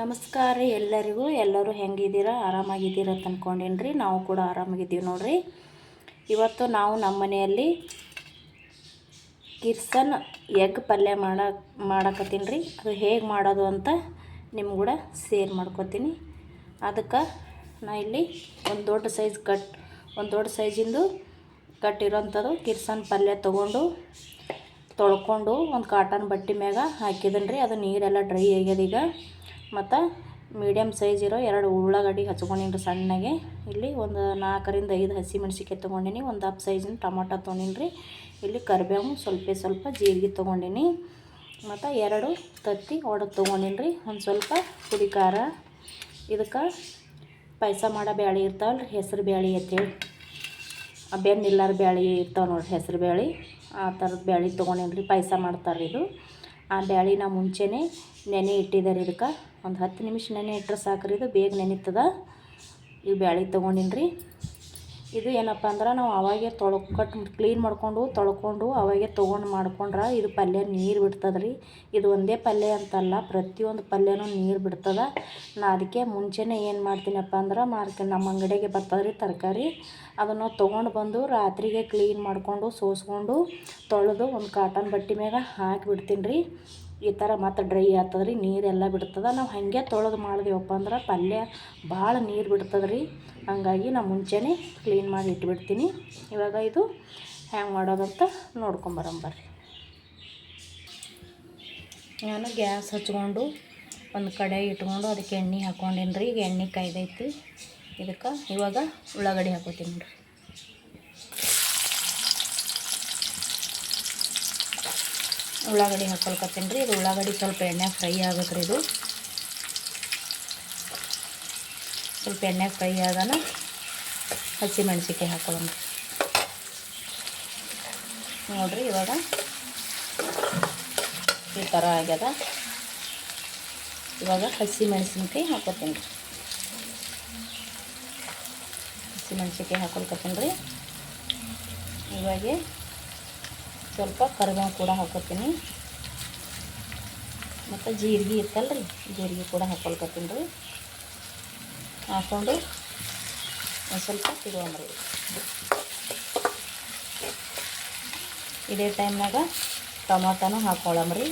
ನಮಸ್ಕಾರ ರೀ ಎಲ್ಲರಿಗೂ. ಎಲ್ಲರೂ ಹೆಂಗಿದ್ದೀರಾ? ಆರಾಮಾಗಿದ್ದೀರಾ ಅಂತ ರೀ ನಾವು ಕೂಡ ಆರಾಮಾಗಿದ್ದೀವಿ ನೋಡ್ರಿ. ಇವತ್ತು ನಾವು ನಮ್ಮ ಮನೆಯಲ್ಲಿ ಕಿರ್ಸನ್ ಎಗ್ ಪಲ್ಯ ಮಾಡ ಮಾಡಕತ್ತೀನಿ ರೀ ಅದು ಹೇಗೆ ಮಾಡೋದು ಅಂತ ನಿಮ್ಮ ಕೂಡ ಸೇರ್ ಮಾಡ್ಕೊತೀನಿ. ಅದಕ್ಕೆ ನಾ ಇಲ್ಲಿ ಒಂದು ದೊಡ್ಡ ಸೈಜ್ ಕಟ್, ಒಂದು ದೊಡ್ಡ ಸೈಜಿಂದು ಕಟ್ಟಿರೋಂಥದ್ದು ಕಿರ್ಸನ್ ಪಲ್ಯ ತೊಗೊಂಡು, ತೊಳ್ಕೊಂಡು ಒಂದು ಕಾಟನ್ ಬಟ್ಟೆ ಮ್ಯಾಗ ಹಾಕಿದ್ದೀನಿ ರೀ ಅದು ನೀರೆಲ್ಲ ಡ್ರೈ ಆಗ್ಯದ ಈಗ. ಮತ್ತು ಮೀಡಿಯಮ್ ಸೈಜ್ ಇರೋ ಎರಡು ಉಳ್ಳಾಗಡ್ಡಿ ಹಚ್ಕೊಂಡಿನಿ ಸಣ್ಣಗೆ. ಇಲ್ಲಿ ಒಂದು ನಾಲ್ಕರಿಂದ ಐದು ಹಸಿ ಮೆಣಸಿನ್ಕಾಯಿ ತೊಗೊಂಡಿನಿ, ಒಂದು ಹಪ್ಪು ಸೈಜಿನ ಟೊಮೊಟೊ ತೊಗೊಂಡಿನಿ ಇಲ್ಲಿ ಕರಿಬೇವು ಸ್ವಲ್ಪ ಸ್ವಲ್ಪ ಜೀರಿಗೆ ತೊಗೊಂಡಿನಿ, ಮತ್ತು ಎರಡು ತತ್ತಿ ಒಡೆದು ತೊಗೊಂಡಿನಿ ರೀ ಒಂದು ಸ್ವಲ್ಪ ಪುಡಿ ಖಾರ, ಇದಕ್ಕೆ ಪಾಯಸ ಮಾಡೋ ಬ್ಯಾಳಿ ಇರ್ತಾವಲ್ಲ ರೀ ಹೆಸರು ಬ್ಯಾಳಿ ಅಂತೇಳಿ. ಬೆನ್ನಿಲ್ಲಾರ ಬ್ಯಾಳಿ ಇರ್ತಾವೆ ನೋಡಿರಿ, ಹೆಸರು ಬ್ಯಾಳಿ. ಆ ಥರದ ಬ್ಯಾಳಿ ತೊಗೊಂಡಿನ್ರಿ ರೀ ಪಾಯಸ ಮಾಡ್ತಾರೆ ಇದು. ಆ ಬ್ಯಾಳಿನ ಮುಂಚೆನೇ ನೆನೆ ಇಟ್ಟಿದ್ದಾರೆ ಇದಕ್ಕೆ. ಒಂದು ಹತ್ತು ನಿಮಿಷ ನೆನೆ ಇಟ್ಟರೆ ಸಾಕ್ರಿ, ಇದು ಬೇಗ ನೆನೀತದ. ಈ ಬ್ಯಾಳಿ ತೊಗೊಂಡಿನಿ ರೀ ಇದು ಏನಪ್ಪ ಅಂದ್ರೆ ನಾವು ಅವಾಗೆ ತೊಳ್ಕೊಟ್ಟು ಕ್ಲೀನ್ ಮಾಡಿಕೊಂಡು ತೊಳ್ಕೊಂಡು ಅವಾಗೆ ತೊಗೊಂಡು ಮಾಡ್ಕೊಂಡ್ರೆ ಇದು ಪಲ್ಯ ನೀರು ಬಿಡ್ತದೆ ರೀ ಇದು ಒಂದೇ ಪಲ್ಯ ಅಂತಲ್ಲ, ಪ್ರತಿಯೊಂದು ಪಲ್ಯನೂ ನೀರು ಬಿಡ್ತದೆ. ನಾ ಅದಕ್ಕೆ ಮುಂಚೆನೇ ಏನು ಮಾಡ್ತೀನಪ್ಪ ಅಂದ್ರೆ ಮಾರ್ಕೆ ನಮ್ಮ ಅಂಗಡಿಗೆ ಬರ್ತದೆ ರೀ ತರಕಾರಿ. ಅದನ್ನು ತೊಗೊಂಡು ಬಂದು ರಾತ್ರಿಗೆ ಕ್ಲೀನ್ ಮಾಡಿಕೊಂಡು ಸೋಸ್ಕೊಂಡು ತೊಳೆದು ಒಂದು ಕಾಟನ್ ಬಟ್ಟೆ ಮ್ಯಾಗ ಹಾಕಿಬಿಡ್ತೀನಿ ರೀ ಈ ಥರ ಮತ್ತು ಡ್ರೈ ಆಗ್ತದೆ ರೀ, ನೀರೆಲ್ಲ ಬಿಡ್ತದೆ. ನಾವು ಹಾಗೆ ತೊಳೆದು ಮಾಡಿದೆವಪ್ಪ ಅಂದ್ರೆ ಪಲ್ಯ ಭಾಳ ನೀರು ಬಿಡ್ತದೆ ರೀ ಹಂಗಾಗಿ ನಾನು ಮುಂಚೆನೇ ಕ್ಲೀನ್ ಮಾಡಿ ಇಟ್ಬಿಡ್ತೀನಿ. ಇವಾಗ ಇದು ಹ್ಯಾಂಗೆ ಮಾಡೋದಂತ ನೋಡ್ಕೊಂಬರಂಬರ್ರಿ ನಾನು ಗ್ಯಾಸ್ ಹಚ್ಕೊಂಡು ಒಂದು ಕಡೆ ಇಟ್ಕೊಂಡು ಅದಕ್ಕೆ ಎಣ್ಣೆ ಹಾಕ್ಕೊಂಡಿನಿ ರೀ ಈಗ ಎಣ್ಣೆ ಕಾಯ್ದೈತಿ. ಇದಕ್ಕೆ ಇವಾಗ ಉಳ್ಳಾಗಡ್ಡಿ ಹಾಕೋತೀನಿ ರೀ ಉಳ್ಳಾಗಡ್ಡಿ ಹಾಕೊಳ್ಕತ್ತೀನಿ ರೀ. ಇದು ಉಳ್ಳಾಗಡ್ಡಿ ಸ್ವಲ್ಪ ಎಣ್ಣೆ ಫ್ರೈ ಆಗ್ಬೇಕು ರೀ ಇದು. ಸ್ವಲ್ಪ ಎಣ್ಣೆ ಫ್ರೈ ಆದನ ಹಸಿ ಮೆಣಸಿಕಾಯಿ ಹಾಕೊಳ್ಳೋಣ ನೋಡಿರಿ ಇವಾಗ ಈ ಥರ ಆಗ್ಯದ. ಇವಾಗ ಹಸಿ ಮೆಣಸಿನ್ಕಾಯಿ ರೀ. ಹಸಿ ಮೆಣಸಿನ್ಕಾಯಿ ಹಾಕೊಳ್ಕತ್ತೀನಿ ರೀ. ಇವಾಗ ಸ್ವಲ್ಪ ಕರಿಬೇವು ಕೂಡ ಹಾಕೋತೀನಿ. ಮತ್ತು ಜೀರಿಗೆ ಇತ್ತಲ್ಲ ರೀ ಜೀರಿಗೆ ಕೂಡ ಹಾಕೊಳ್ಕತ್ತೀನಿ ರೀ. ಹಾಕ್ಕೊಂಡು ಒಂದು ಸ್ವಲ್ಪ ತಿರುವಂಬ್ರಿ ಇದೇ. ಟೈಮ್ನಾಗ ಟೊಮಾಟೊನೂ ಹಾಕ್ಕೊಳ್ಳಂಬ್ರಿ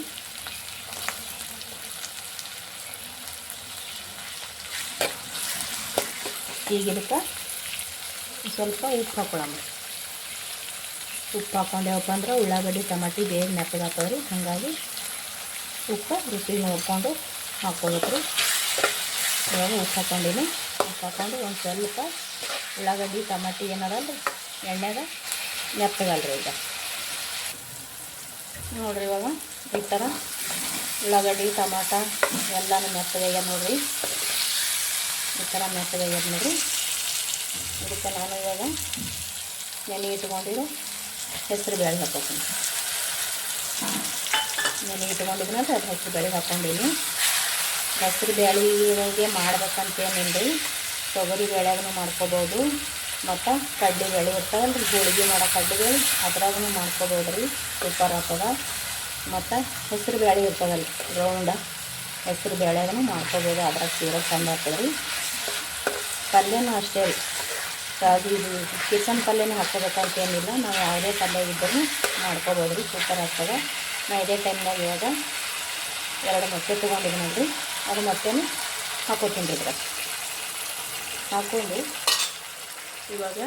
ಈಗ ಇದಕ್ಕೆ ಸ್ವಲ್ಪ ಉಪ್ಪು ಹಾಕ್ಕೊಳ್ಳಂಬ್ರಿ ಉಪ್ಪು ಹಾಕೊಂಡೇವಪ್ಪ ಅಂದ್ರೆ ಉಳ್ಳಾಗಡ್ಡಿ, ಟಮಾಟಿ ಬೇಗ ಮೆತ್ತಗಾಗ್ತವೆ ರೀ ಹಾಗಾಗಿ ಉಪ್ಪು ರುಚಿ ನೋಡಿಕೊಂಡು ಹಾಕ್ಕೊಳ್ಬೇಕು ರೀ ಇವಾಗ ಉಪ್ಪು ಹಾಕ್ಕೊಂಡಿನಿ ಉಪ್ಪು ಹಾಕೊಂಡು ಒಂದು ಸ್ವಲ್ಪ ಉಳ್ಳಾಗಡ್ಡಿ, ಟಮಾಟಿ ಏನದಲ್ಲ ರೀ ಎಣ್ಣೆಗ ಮೆತ್ತಗಲ್ರಿ ಈಗ. ನೋಡಿರಿ ಇವಾಗ ಈ ಥರ ಉಳ್ಳಾಗಡ್ಡಿ, ಟಮಾಟ ಎಲ್ಲನೂ ಮೆತ್ತಗಾಗ್ಯದ ನೋಡಿರಿ. ಈ ಥರ ಮೆತ್ತಗಾಗ್ಯದ ನೋಡಿರಿ. ಇದಕ್ಕೆ ನಾನು ಇವಾಗ ನೆನೆ ಇಟ್ಕೊಂಡಿರೋ ಹೆಸರು ಬೇಳೆ ಹಾಕೋತೀನಿ ನೆನೆ ಇಟ್ಕೊಂಡಿದ್ದೀನಿ ಅದು ಹೆಸರು ಬೇಳೆ ಹಾಕ್ಕೊಂಡೀನಿ ಹೆಸರು ಬೇಳೆಗೆ ಮಾಡ್ಬೇಕಂತೇನಿಲ್ಲ ರೀ ತೊಗರಿ ಬೇಳೆಗೂ ಮಾಡ್ಕೋಬೋದು. ಮತ್ತು ಕಡ್ಲಿ ಬೇಳೆ ಇರ್ತಾವಲ್ಲ ರೀ ಹೋಳಿಗೆ ಮಾಡೋ ಕಡ್ಲೆ ಬೇಳೆ ಅದ್ರಾಗೂ ಮಾಡ್ಕೋಬೋದು ರೀ ಸೂಪರ್ ಆಗ್ತದ. ಮತ್ತು ಹೆಸರು ಬೇಳೆ ಇರ್ತದಲ್ಲ ರೌಂಡ ಹೆಸರು ಬೇಳೆಗೂ ಮಾಡ್ಕೋಬೋದು. ಅದ್ರಾಗ ತೀರ ಚಂದ ಆಗ್ತದೆ ರೀ ಪಲ್ಯನೂ ಅಷ್ಟೇ ರೀ. ಅದು ಇದು ಕಿಚನ್ ಪಲ್ಯನೇ ಹಾಕ್ಕೋಬೇಕಂತ ಏನಿಲ್ಲ. ನಾವು ಯಾವುದೇ ಪಲ್ಯ ಇದ್ದರೂ ಮಾಡ್ಕೋಬೋದು. ರೀ ಸೂಪರ್ ಆಗ್ತದೆ. ನಾ ಇದೇ ಟೈಮ್ನಾಗ ಇವಾಗ ಎರಡು ಮೊಟ್ಟೆ ತೊಗೊಂಡಿದ್ದೀನಿ ನೋಡಿರಿ. ಅದು ಮೊಟ್ಟೆನೂ ಹಾಕೋತೀನಿ ಇದ್ರಾಗ. ಹಾಕ್ಕೊಂಡು ಇವಾಗ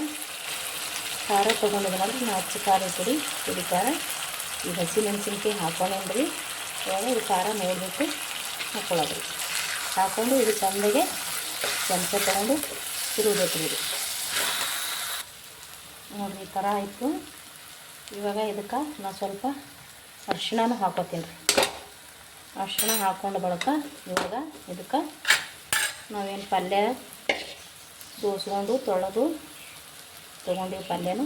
ಖಾರ ತೊಗೊಂಡಿದ್ದೀನಿ ನೋಡಿರಿ. ನಾ ಹಚ್ಚಿ ಖಾರ ಇಟ್ಟಿರಿ ಪುಡಿ ಖಾರ ಈಗ ಹಸಿ ಮೆಣಸಿನ್ಕಾಯಿ ಹಾಕೊಂಡೇನಿ ರೀ. ಇವಾಗ ಇದು ಖಾರ ನೋಡಿಬಿಟ್ಟು ಹಾಕೊಳ್ಳೋದು. ಹಾಕ್ಕೊಂಡು ಇದು ಚಂದಗೆ ಚಮಚ ತೊಗೊಂಡು ತಿರುಗಬೇಕು ರೀ ನೋಡಿರಿ, ಈ ಥರ ಆಯಿತು. ಇವಾಗ ಇದಕ್ಕೆ ನಾನು ಸ್ವಲ್ಪ ಅರಿಶಿಣನೂ ಹಾಕೋತೀನಿ ರೀ. ಅರ್ಶಿಣ ಹಾಕ್ಕೊಂಡು ಬಳಕ ಇವಾಗ ಇದಕ್ಕೆ ನಾವೇನು ಪಲ್ಯ ದೋಸ್ಕೊಂಡು ತೊಳೆದು ತೊಗೊಂಡಿವಿ ಪಲ್ಯನೂ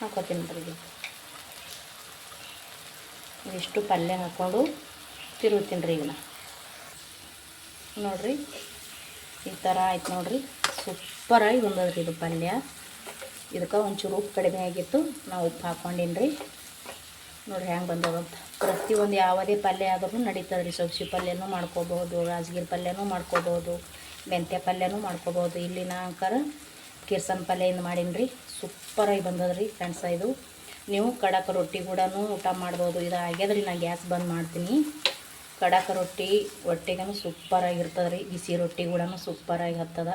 ಹಾಕೋತೀನಿ ರೀ ಇದು ಇದಿಷ್ಟು ಪಲ್ಯ ಹಾಕ್ಕೊಂಡು ತಿರುಗ್ತೀನಿ ರೀ ಈಗ ನಾ ನೋಡಿರಿ, ಈ ಥರ ಆಯ್ತು ನೋಡಿರಿ. ಸೂಪರಾಗಿ ಬಂದದ್ರಿ ಇದು ಪಲ್ಯ. ಇದಕ್ಕೆ ಒಂಚೂರು ಉಪ್ಪು ಕಡಿಮೆ ಆಗಿತ್ತು. ನಾವು ಉಪ್ಪು ಹಾಕ್ಕೊಂಡೀನಿ ರೀ ನೋಡಿರಿ ಹೆಂಗೆ ಬಂದವಂತ ಪ್ರತಿಯೊಂದು ಯಾವುದೇ ಪಲ್ಯ ಆದ್ರೂ ನಡೀತದೆ ರೀ ಸಬ್ಸಿ ಪಲ್ಯನೂ ಮಾಡ್ಕೋಬೋದು ರಾಜಗಿರಿ ಪಲ್ಯನೂ ಮಾಡ್ಕೋಬೋದು ಮೆಂತ್ಯ ಪಲ್ಯನೂ ಮಾಡ್ಕೋಬೋದು ಇಲ್ಲಿ ನಾ ಅಂಕರ ಕಿರ್ಸನ್ ಪಲ್ಯದಿಂದ ಮಾಡೀನಿ ರೀ ಸೂಪರಾಗಿ ಬಂದದ್ರಿ ಫ್ರೆಂಡ್ಸ ಇದು. ನೀವು ಕಡಕ ರೊಟ್ಟಿ ಕೂಡ ಊಟ ಮಾಡ್ಬೋದು. ಇದು ಆಗ್ಯದ್ರಿ ನಾನು ಗ್ಯಾಸ್ ಬಂದ್ ಮಾಡ್ತೀನಿ. ಕಡಕ ರೊಟ್ಟಿ ಹೊಟ್ಟೆಗೂ ಸೂಪರಾಗಿರ್ತದೆ ರೀ ಬಿಸಿ ರೊಟ್ಟಿ ಕೂಡ ಸೂಪರಾಗಿ ಹತ್ತದ.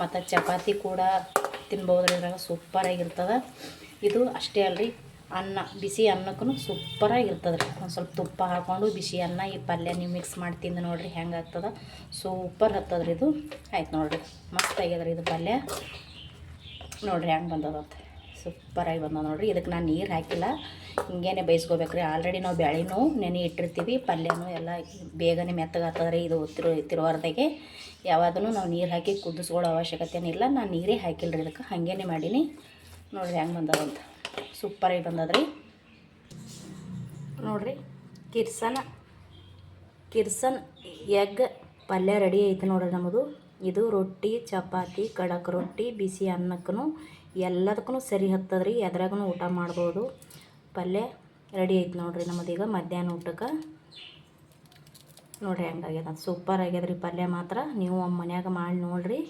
ಮತ್ತು ಚಪಾತಿ ಕೂಡ ತಿನ್ಬೋದು ಇದ್ರಾಗ ಸೂಪರಾಗಿರ್ತದೆ ಇದು ಅಷ್ಟೇ ಅಲ್ರಿ, ಅನ್ನ, ಬಿಸಿ ಅನ್ನಕ್ಕೂ ಸೂಪರಾಗಿರ್ತದೆ ರೀ ಒಂದು ಸ್ವಲ್ಪ ತುಪ್ಪ ಹಾಕ್ಕೊಂಡು ಬಿಸಿ ಅನ್ನ ಈ ಪಲ್ಯ ನೀವು ಮಿಕ್ಸ್ ಮಾಡಿ ತಿಂದು ನೋಡಿರಿ ಹೆಂಗೆ ಆಗ್ತದೆ. ಸೂಪರ್ ಹತ್ತದ್ರಿ ಇದು. ಆಯ್ತು ನೋಡಿರಿ, ಮಸ್ತ್ ಆಗ್ಯದ ರೀ ಇದು ಪಲ್ಯ. ನೋಡಿರಿ ಹೆಂಗೆ ಬಂದದಂತ. ಸೂಪರಾಗಿ ಬಂದ ನೋಡಿರಿ. ಇದಕ್ಕೆ ನಾನು ನೀರು ಹಾಕಿಲ್ಲ. ಹಿಂಗೇನೆ ಬೇಯಿಸ್ಕೋಬೇಕು ರೀ ಆಲ್ರೆಡಿ ನಾವು ಬೇಳೆನೂ ನೆನೆ ಇಟ್ಟಿರ್ತೀವಿ. ಪಲ್ಯನೂ ಎಲ್ಲ ಬೇಗನೆ ಮೆತ್ತಗಾತದ್ರೆ ರೀ ಇದು ತಿರು ತಿರುವಾರ್ದಾಗೆ ಯಾವಾದೂ ನಾವು ನೀರು ಹಾಕಿ ಕುದಿಸ್ಕೊಳ್ಳೋ ಅವಶ್ಯಕತೆನಿಲ್ಲ ನಾನು ನೀರೇ ಹಾಕಿಲ್ಲ ರೀ ಇದಕ್ಕೆ. ಹಾಗೇನೆ ಮಾಡೀನಿ. ನೋಡಿರಿ ಹೆಂಗೆ ಬಂದದಂತ ಸೂಪರಾಗಿ ಬಂದದ್ರಿ. ನೋಡಿರಿ, ಕಿರ್ಸನ, ಕಿರ್ಸನ್ ಎಗ್ ಪಲ್ಯ ರೆಡಿ ಐತೆ ನೋಡ್ರಿ ನಮ್ಮದು ಇದು ರೊಟ್ಟಿ, ಚಪಾತಿ, ಕಡಕ್ ರೊಟ್ಟಿ, ಬಿಸಿ ಅನ್ನಕ್ಕೂ ಎಲ್ಲದಕ್ಕೂ ಸರಿ ಹತ್ತದ್ರಿ ಎದ್ರಾಗೂ ಊಟ ಮಾಡ್ಬೋದು. ಪಲ್ಯ ರೆಡಿ ಐತೆ ನೋಡ್ರಿ ನಮ್ಮದೀಗ ಮಧ್ಯಾಹ್ನ ಊಟಕ್ಕೆ. ನೋಡಿರಿ ಹಂಗಾಗ್ಯದ. ಸೂಪರ್ ಆಗ್ಯದ್ರಿ ಪಲ್ಯ ಮಾತ್ರ. ನೀವು ಮನ್ಯಾಗ ಮಾಡಿ ನೋಡಿರಿ.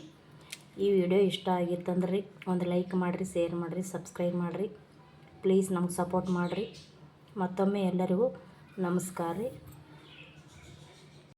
ಈ ವಿಡಿಯೋ ಇಷ್ಟ ಆಗಿತ್ತಂದ್ರಿ, ಒಂದು ಲೈಕ್ ಮಾಡಿರಿ, ಶೇರ್ ಮಾಡಿರಿ, ಸಬ್ಸ್ಕ್ರೈಬ್ ಮಾಡಿರಿ. ಪ್ಲೀಸ್ ನಮ್ಗೆ ಸಪೋರ್ಟ್ ಮಾಡಿರಿ. ಮತ್ತೊಮ್ಮೆ ಎಲ್ಲರಿಗೂ ನಮಸ್ಕಾರ ರೀ.